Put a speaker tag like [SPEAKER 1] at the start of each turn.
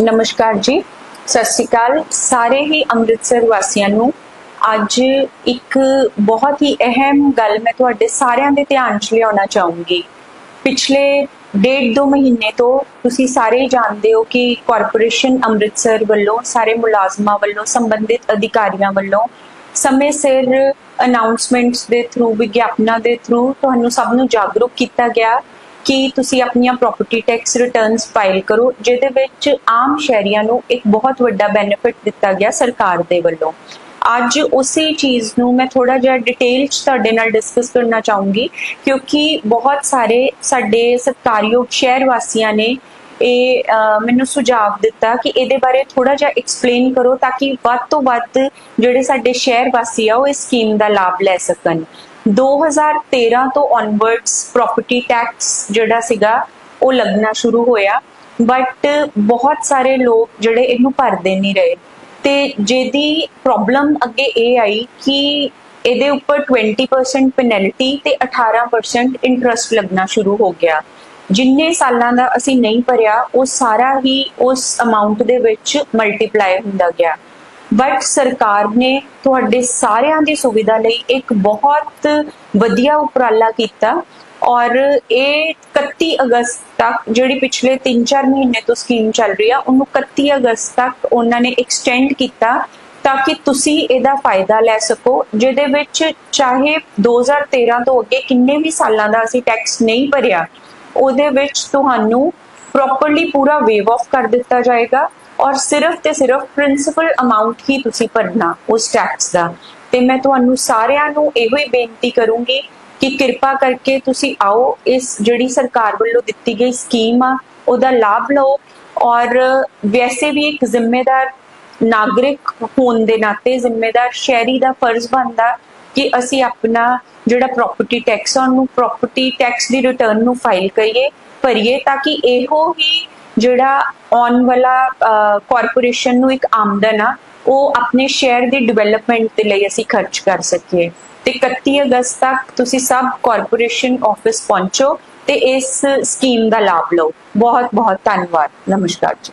[SPEAKER 1] ਨਮਸਕਾਰ ਜੀ। ਸਤਿ ਸ਼੍ਰੀ ਅਕਾਲ। ਸਾਰੇ ਹੀ ਅੰਮ੍ਰਿਤਸਰ ਵਾਸੀਆਂ ਨੂੰ ਅੱਜ ਇੱਕ ਬਹੁਤ ਹੀ ਅਹਿਮ ਗੱਲ ਮੈਂ ਤੁਹਾਡੇ ਸਾਰਿਆਂ ਦੇ ਧਿਆਨ 'ਚ ਲਿਆਉਣਾ ਚਾਹੂੰਗੀ। ਪਿਛਲੇ ਡੇਢ ਦੋ ਮਹੀਨੇ ਤੋਂ ਤੁਸੀਂ ਸਾਰੇ ਜਾਣਦੇ ਹੋ ਕਿ ਕਾਰਪੋਰੇਸ਼ਨ ਅੰਮ੍ਰਿਤਸਰ ਵੱਲੋਂ, ਸਾਰੇ ਮੁਲਾਜ਼ਮਾਂ ਵੱਲੋਂ, ਸੰਬੰਧਿਤ ਅਧਿਕਾਰੀਆਂ ਵੱਲੋਂ ਸਮੇਂ ਸਿਰ ਅਨਾਉਂਸਮੈਂਟਸ ਦੇ ਥਰੂ ਵਿਗਿਆਪਨਾਂ ਦੇ ਥਰੂ ਤੁਹਾਨੂੰ ਸਭ ਨੂੰ ਜਾਗਰੂਕ ਕੀਤਾ ਗਿਆ। ਕਿ ਤੁਸੀਂ ਆਪਣੀਆਂ ਪ੍ਰਾਪਰਟੀ ਟੈਕਸ ਰਿਟਰਨਸ ਫਾਈਲ ਕਰੋ, ਜਿਹਦੇ ਵਿੱਚ ਆਮ ਸ਼ਹਿਰੀਆਂ ਨੂੰ ਇੱਕ ਬਹੁਤ ਵੱਡਾ ਬੈਨੀਫਿਟ ਦਿੱਤਾ ਗਿਆ ਸਰਕਾਰ ਦੇ ਵੱਲੋਂ। ਅੱਜ ਉਸੇ ਚੀਜ਼ ਨੂੰ ਮੈਂ ਥੋੜਾ ਜਿਹਾ ਡਿਟੇਲ ਚ ਤੁਹਾਡੇ ਨਾਲ ਡਿਸਕਸ ਕਰਨਾ ਚਾਹੂੰਗੀ, ਕਿਉਂਕਿ ਬਹੁਤ ਸਾਰੇ ਸਾਡੇ ਸਤਕਾਰਯੋਗ ਸ਼ਹਿਰ ਵਾਸੀਆਂ ਨੇ ਇਹ ਮੈਨੂੰ ਸੁਝਾਅ ਦਿੱਤਾ ਕਿ ਇਹਦੇ ਬਾਰੇ ਥੋੜਾ ਜਿਹਾ ਐਕਸਪਲੇਨ ਕਰੋ ਤਾਂ ਕਿ ਵੱਧ ਤੋਂ ਵੱਧ ਜਿਹੜੇ ਸਾਡੇ ਸ਼ਹਿਰ ਵਾਸੀ ਆ, ਉਹ ਇਸ ਸਕੀਮ ਦਾ ਲਾਭ ਲੈ ਸਕਣ। 2013 ਤੋਂ ਔਨਵਰਡਸ ਪ੍ਰਾਪਰਟੀ ਟੈਕਸ ਜਿਹੜਾ ਸੀਗਾ, ਉਹ ਲੱਗਣਾ ਸ਼ੁਰੂ ਹੋਇਆ। ਬਟ ਬਹੁਤ ਸਾਰੇ ਲੋਕ ਜਿਹੜੇ ਇਹਨੂੰ ਭਰਦੇ ਨਹੀਂ ਰਹੇ। ਤੇ ਜਿਹਦੀ ਪ੍ਰੋਬਲਮ ਅੱਗੇ ਇਹ ਆਈ ਕਿ ਇਹਦੇ ਉੱਪਰ 20% ਪੈਨਲਟੀ ਤੇ 18% ਇੰਟਰਸਟ ਲੱਗਣਾ ਸ਼ੁਰੂ ਹੋ ਗਿਆ। ਜਿੰਨੇ ਸਾਲਾਂ ਦਾ ਅਸੀਂ ਨਹੀਂ ਭਰਿਆ, ਉਹ ਸਾਰਾ ਹੀ ਉਸ ਅਮਾਉਂਟ ਦੇ ਵਿੱਚ ਮਲਟੀਪਲਾਈ ਹੁੰਦਾ ਗਿਆ। ਬਟ ਸਰਕਾਰ ਨੇ ਤੁਹਾਡੇ ਸਾਰਿਆਂ ਦੀ ਸੁਵਿਧਾ ਲਈ ਇੱਕ ਬਹੁਤ ਵਧੀਆ ਉਪਰਾਲਾ ਕੀਤਾ ਔਰ ਇਹ 31 ਅਗਸਤ ਤੱਕ ਜਿਹੜੀ ਪਿਛਲੇ 3-4 ਮਹੀਨੇ ਤੋਂ ਸਕੀਮ ਚੱਲ ਰਹੀ ਆ, ਉਹਨੂੰ 31 ਅਗਸਤ ਤੱਕ ਉਹਨਾਂ ਨੇ ਐਕਸਟੈਂਡ ਕੀਤਾ ਤਾਂ ਕਿ ਤੁਸੀਂ ਇਹਦਾ ਫਾਇਦਾ ਲੈ ਸਕੋ, ਜਿਹਦੇ ਵਿੱਚ ਚਾਹੇ 2013 ਤੋਂ ਅੱਗੇ ਕਿੰਨੇ ਵੀ ਸਾਲਾਂ ਦਾ ਅਸੀਂ ਟੈਕਸ ਨਹੀਂ ਭਰਿਆ ਉਹਦੇ ਵਿੱਚ ਤੁਹਾਨੂੰ ਪ੍ਰੋਪਰਲੀ ਪੂਰਾ ਵੇਵ ਆਫ ਕਰ ਦਿੱਤਾ ਜਾਏਗਾ ਔਰ ਸਿਰਫ ਤੇ ਸਿਰਫ ਪ੍ਰਿੰਸੀਪਲ ਅਮਾਉਂਟ ਹੀ ਤੁਸੀਂ ਭਰਨਾ ਉਸ ਟੈਕਸ ਦਾ। ਤੇ ਮੈਂ ਤੁਹਾਨੂੰ ਸਾਰਿਆਂ ਨੂੰ ਇਹੋ ਹੀ ਬੇਨਤੀ ਕਰੂੰਗੀ ਕਿ ਕਿਰਪਾ ਕਰਕੇ ਤੁਸੀਂ ਆਓ, ਇਸ ਜਿਹੜੀ ਸਰਕਾਰ ਵੱਲੋਂ ਦਿੱਤੀ ਗਈ ਸਕੀਮ ਆ, ਉਹਦਾ ਲਾਭ ਲਓ ਔਰ ਵੈਸੇ ਵੀ ਇੱਕ ਜ਼ਿੰਮੇਦਾਰ ਨਾਗਰਿਕ ਹੋਣ ਦੇ ਨਾਤੇ ਜ਼ਿੰਮੇਦਾਰ ਸ਼ਹਿਰੀ ਦਾ ਫਰਜ਼ ਬਣਦਾ ਕਿ ਅਸੀਂ ਆਪਣਾ ਜਿਹੜਾ ਪ੍ਰਾਪਰਟੀ ਟੈਕਸ ਆ, ਉਹਨੂੰ ਪ੍ਰਾਪਰਟੀ ਟੈਕਸ ਦੀ ਰਿਟਰਨ ਨੂੰ ਫਾਈਲ ਕਰੀਏ, ਭਰੀਏ ਤਾਂ ਕਿ ਇਹੋ ਹੀ ਜਿਹੜਾ ਆਉਣ ਵਾਲਾ ਕਾਰਪੋਰੇਸ਼ਨ ਨੂੰ ਇੱਕ ਆਮਦਨ ਆ, ਉਹ ਆਪਣੇ ਸ਼ਹਿਰ ਦੀ ਡਿਵੈਲਪਮੈਂਟ ਦੇ ਲਈ ਅਸੀਂ ਖਰਚ ਕਰ ਸਕੀਏ। ਤੇ 31 ਅਗਸਤ ਤੱਕ ਤੁਸੀਂ ਸਭ ਕਾਰਪੋਰੇਸ਼ਨ ਆਫਿਸ ਪਹੁੰਚੋ ਤੇ ਇਸ ਸਕੀਮ ਦਾ ਲਾਭ ਲਓ। ਬਹੁਤ ਬਹੁਤ ਧੰਨਵਾਦ। ਨਮਸਕਾਰ ਜੀ।